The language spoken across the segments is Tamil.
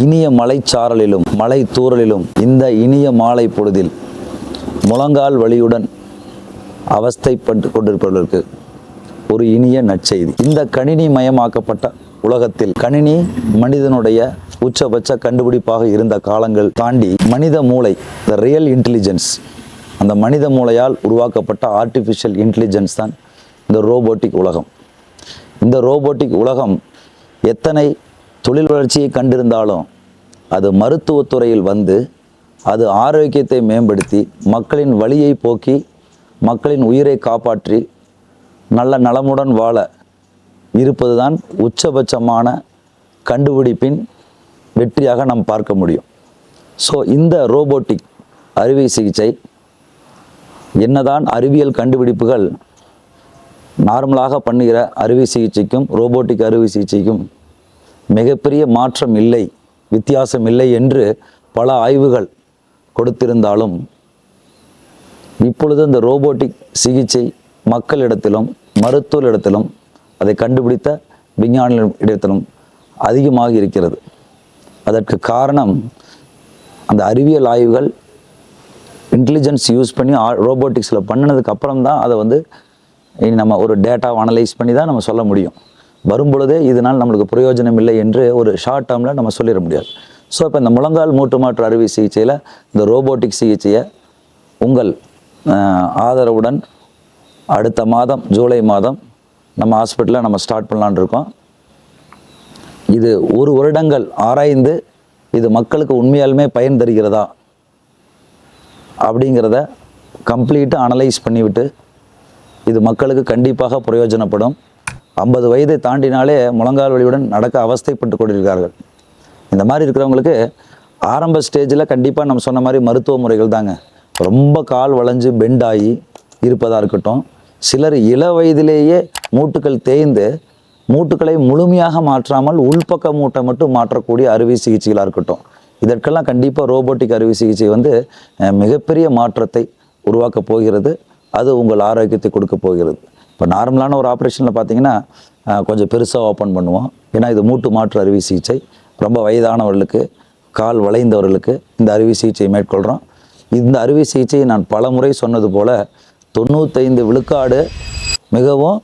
இனிய மலைச்சாரலிலும் மலை தூறலிலும் இந்த இனிய மாலை பொழுதில் முழங்கால் வலியுடன் அவஸ்தைப்பட்டு கொண்டிருப்பவர்களுக்கு ஒரு இனிய நற்செய்தி. இந்த கணினி மயமாக்கப்பட்ட உலகத்தில் கணினி மனிதனுடைய உச்சபட்ச கண்டுபிடிப்பாக இருந்த காலங்கள் தாண்டி மனித மூளை த ரியல் இன்டெலிஜென்ஸ் அந்த மனித மூளையால் உருவாக்கப்பட்ட ஆர்டிஃபிஷியல் இன்டெலிஜென்ஸ் தான் இந்த ரோபோட்டிக் உலகம். இந்த ரோபோட்டிக் உலகம் எத்தனை தொழில் வளர்ச்சியை கண்டிருந்தாலும் அது மருத்துவத்துறையில் வந்து அது ஆரோக்கியத்தை மேம்படுத்தி மக்களின் வழியை போக்கி மக்களின் உயிரை காப்பாற்றி நல்ல நலமுடன் வாழ இருப்பதுதான் உச்சபட்சமான கண்டுபிடிப்பின் வெற்றியாக நாம் பார்க்க முடியும். ஸோ இந்த ரோபோட்டிக் அறுவை சிகிச்சை என்னதான் அறிவியல் கண்டுபிடிப்புகள் நார்மலாக பண்ணுகிற அறுவை சிகிச்சைக்கும் ரோபோட்டிக் அறுவை சிகிச்சைக்கும் மிகப்பெரிய மாற்றம் இல்லை வித்தியாசம் இல்லை என்று பல ஆய்வுகள் கொடுத்திருந்தாலும் இப்பொழுது இந்த ரோபோட்டிக் சிகிச்சை மக்களிடத்திலும் மருத்துவரிடத்திலும் அதை கண்டுபிடித்த விஞ்ஞானிகளிடத்திலும் அதிகமாக இருக்கிறது. அதற்கு காரணம் அந்த அறிவியல் ஆய்வுகள் இன்டெலிஜென்ஸ் யூஸ் பண்ணி ரோபோட்டிக்ஸில் பண்ணினதுக்கு அப்புறம் தான் அதை வந்து நம்ம ஒரு டேட்டாவை அனலைஸ் பண்ணி தான் நம்ம சொல்ல முடியும். வரும்பொழுதே இதனால் நம்மளுக்கு பிரயோஜனம் இல்லை என்று ஒரு ஷார்ட் டேர்மில் நம்ம சொல்லிட முடியாது. ஸோ இப்போ இந்த முழங்கால் மூட்டு மாற்று அறுவை சிகிச்சையில் இந்த ரோபோட்டிக் சிகிச்சையை உங்கள் ஆதரவுடன் அடுத்த மாதம் ஜூலை மாதம் நம்ம ஹாஸ்பிட்டலில் நம்ம ஸ்டார்ட் பண்ணலான்னு இருக்கோம். இது ஒரு வருடங்கள் ஆராய்ந்து இது மக்களுக்கு உண்மையாலுமே பயன் தருகிறதா அப்படிங்கிறத கம்ப்ளீட்டாக அனலைஸ் பண்ணிவிட்டு இது மக்களுக்கு கண்டிப்பாக பிரயோஜனப்படும். ஐம்பது வயதை தாண்டினாலே முழங்கால் வலியுடன் நடக்க அவஸ்தைப்பட்டு கொண்டிருக்கிறார்கள். இந்த மாதிரி இருக்கிறவங்களுக்கு ஆரம்ப ஸ்டேஜில் கண்டிப்பாக நம்ம சொன்ன மாதிரி மருத்துவ முறைகள் தாங்க. ரொம்ப கால் வளைஞ்சு பெண்டாகி இருப்பதாக இருக்கட்டும். சிலர் இள வயதிலேயே மூட்டுக்கள் தேய்ந்து மூட்டுக்களை முழுமையாக மாற்றாமல் உள்பக்க மூட்டை மட்டும் மாற்றக்கூடிய அறுவை சிகிச்சைகளாக இருக்கட்டும். இதற்கெல்லாம் கண்டிப்பாக ரோபோட்டிக் அறுவை சிகிச்சை வந்து மிகப்பெரிய மாற்றத்தை உருவாக்கப் போகிறது. அது உங்கள் ஆரோக்கியத்தை கொடுக்க போகிறது. இப்போ நார்மலான ஒரு ஆப்ரேஷனில் பார்த்தீங்கன்னா கொஞ்சம் பெருசாக ஓப்பன் பண்ணுவோம். ஏன்னா இது மூட்டு மாற்று அறுவை சிகிச்சை. ரொம்ப வயதானவர்களுக்கு கால் வளைந்தவர்களுக்கு இந்த அறுவை சிகிச்சையை மேற்கொள்கிறோம் இந்த அறுவை சிகிச்சையை நான் பல முறை சொன்னது போல் தொண்ணூத்தைந்து விழுக்காடு மிகவும்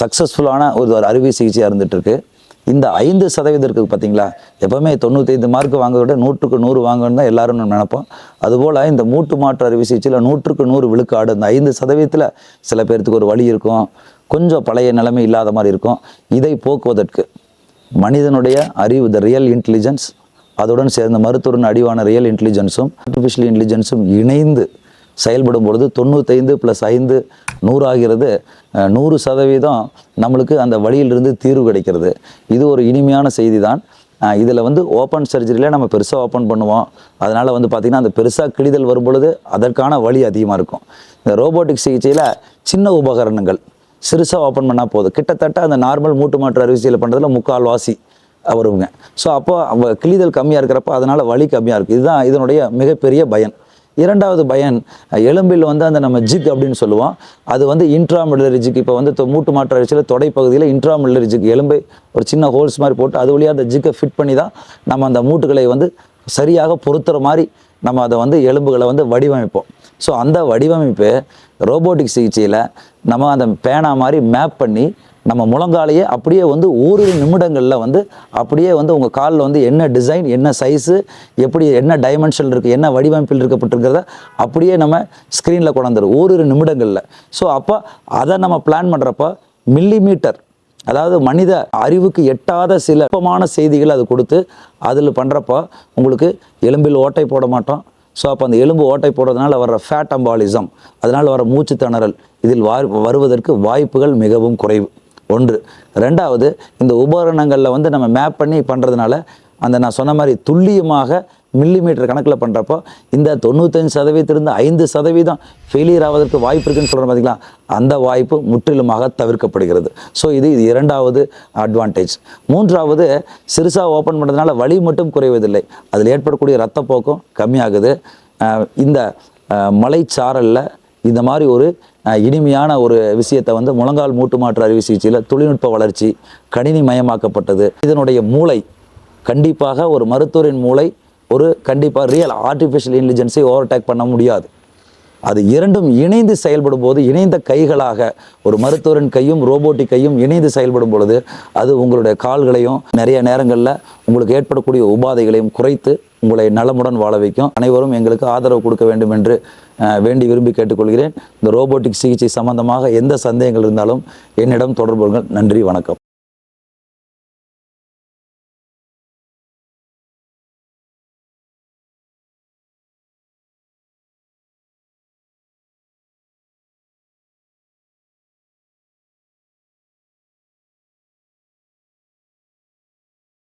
சக்ஸஸ்ஃபுல்லான ஒரு அறுவை சிகிச்சையாக இருந்துகிட்ருக்கு இந்த ஐந்து சதவீதம் இருக்குது பார்த்தீங்களா? எப்போவுமே தொண்ணூத்தைந்து மார்க் வாங்குறத விட நூற்றுக்கு நூறு வாங்கணும்னு தான் எல்லாரும் நம்ம நினைப்போம். அதுபோல் இந்த மூட்டு மாற்று அறுவை சிகிச்சையில் நூற்றுக்கு நூறு விழுக்காடு அந்த ஐந்து சதவீதத்தில் சில பேர்த்துக்கு ஒரு வழி இருக்கும். கொஞ்சம் பழைய நிலைமை இல்லாத மாதிரி இருக்கும். இதை போக்குவதற்கு மனிதனுடைய அறிவு த ரியல் இன்டெலிஜென்ஸ் அதுடன் சேர்ந்த மருத்துவரின் அடிவான ரியல் இன்டெலிஜென்ஸும் ஆர்டிஃபிஷியல் இன்டெலிஜென்ஸும் இணைந்து செயல்படும் பொழுது தொண்ணூத்தைந்து ப்ளஸ் ஐந்து நூறாகிறது. ஆகிறது நூறு சதவீதம் நம்மளுக்கு அந்த வழியிலிருந்து தீர்வு கிடைக்கிறது. இது ஒரு இனிமையான செய்தி தான் இதில் வந்து ஓப்பன் சர்ஜரியில் நம்ம பெருசாக ஓப்பன் பண்ணுவோம். அதனால் வந்து பார்த்திங்கன்னா அந்த பெருசாக கிழிதல் வரும் பொழுது அதற்கான வலி அதிகமாக இருக்கும். இந்த ரோபோட்டிக் சிகிச்சையில் சின்ன உபகரணங்கள் சிறுசாக ஓப்பன் பண்ணால் போதும். கிட்டத்தட்ட அந்த நார்மல் மூட்டு மாற்று அறுவை பண்ணுறதுல முக்கால் வாசி ஸோ அப்போ அவ கிழிதல் கம்மியாக இருக்கிறப்ப அதனால் வலி கம்மியாக இருக்குது இதுதான் இதனுடைய மிகப்பெரிய பயன். இரண்டாவது பயன் எலும்பில் வந்து அந்த நம்ம ஜிக் அப்படின்னு சொல்லுவோம். அது வந்து இன்ட்ராமில்லரி ஜிக். இப்போ வந்து தொ- மூட்டு மாற்ற அரிசியில் தொடை பகுதியில் இன்ட்ராமில்லரி ஜிக். எலும்பை ஒரு சின்ன ஹோல்ஸ் மாதிரி போட்டு அது வழியாக அந்த ஜிக்கை ஃபிட் பண்ணி தான் நம்ம அந்த மூட்டுகளை வந்து சரியாக பொருத்துற மாதிரி நம்ம அதை வந்து எலும்புகளை வந்து வடிவமைப்போம். ஸோ அந்த வடிவமைப்பு ரோபோட்டிக் சிகிச்சையில் நம்ம அந்த பேனா மாதிரி மேப் பண்ணி நம்ம முழங்காலையே அப்படியே வந்து ஓரிரு நிமிடங்களில் வந்து அப்படியே வந்து உங்கள் காலில் வந்து என்ன டிசைன் என்ன சைஸு எப்படி என்ன டைமென்ஷன் இருக்குது என்ன வடிவமைப்பில் இருக்கப்பட்டிருக்கிறத அப்படியே நம்ம ஸ்க்ரீனில் கொண்டாந்துரும் ஓரிரு நிமிடங்களில். ஸோ அப்போ அதை நம்ம பிளான் பண்ணுறப்ப மில்லிமீட்டர் அதாவது மனித அறிவுக்கு எட்டாத சில நுட்பமான செய்திகள் அது கொடுத்து அதில் பண்ணுறப்போ உங்களுக்கு எலும்பில் ஓட்டை போட மாட்டோம். ஸோ அப்போ அந்த எலும்பு ஓட்டை போடுறதுனால வர்ற ஃபேட் அம்பாலிசம் அதனால் வர மூச்சு திணறல் இதில் வருவதற்கு வாய்ப்புகள் மிகவும் குறைவு. ஒன்று. ரெண்டாவது இந்த உபகரணங்களில் வந்து நம்ம மேப் பண்ணி பண்ணுறதுனால அந்த நான் சொன்ன மாதிரி துல்லியமாக மில்லிமீட்டர் கணக்கில் பண்ணுறப்போ இந்த தொண்ணூத்தஞ்சு சதவீதத்திலிருந்து ஐந்து சதவீதம் ஃபெயிலியர் ஆவதற்கு வாய்ப்பு இருக்குன்னு சொல்கிறோம் பார்த்தீங்களா அந்த வாய்ப்பு முற்றிலுமாக தவிர்க்கப்படுகிறது. ஸோ இது இது இரண்டாவது அட்வான்டேஜ் மூன்றாவது சிறுசாக ஓப்பன் பண்ணுறதுனால வலி மட்டும் குறைவதில்லை. அதில் ஏற்படக்கூடிய ரத்தப்போக்கும் கம்மியாகுது. இந்த மலைச்சாரலில் இந்த மாதிரி ஒரு இனிமையான ஒரு விஷயத்தை வந்து முழங்கால் மூட்டு மாற்று அறுவை சிகிச்சையில் தொழில்நுட்ப வளர்ச்சி கணினி மயமாக்கப்பட்டது இதனுடைய மூளை கண்டிப்பாக ஒரு மருத்துவரின் மூளை ஒரு கண்டிப்பாக ரியல் ஆர்டிஃபிஷியல் இன்டெலிஜென்ஸை ஓவர்டேக் பண்ண முடியாது. அது இரண்டும் இணைந்து செயல்படும் போது இணைந்த கைகளாக ஒரு மருத்துவரின் கையும் ரோபோட்டிக் கையும் இணைந்து செயல்படும் பொழுது அது உங்களுடைய கால்களையும் நிறைய நேரங்களில் உங்களுக்கு ஏற்படக்கூடிய உபாதைகளையும் குறைத்து உங்களை நலமுடன் வாழ வைக்கும். அனைவரும் எங்களுக்கு ஆதரவு கொடுக்க வேண்டும் என்று வேண்டி விரும்பி கேட்டுக்கொள்கிறேன். இந்த ரோபோட்டிக் சிகிச்சை சம்பந்தமாக எந்த சந்தேகங்கள் இருந்தாலும் என்னிடம் தொடர்புகள் நன்றி வணக்கம்.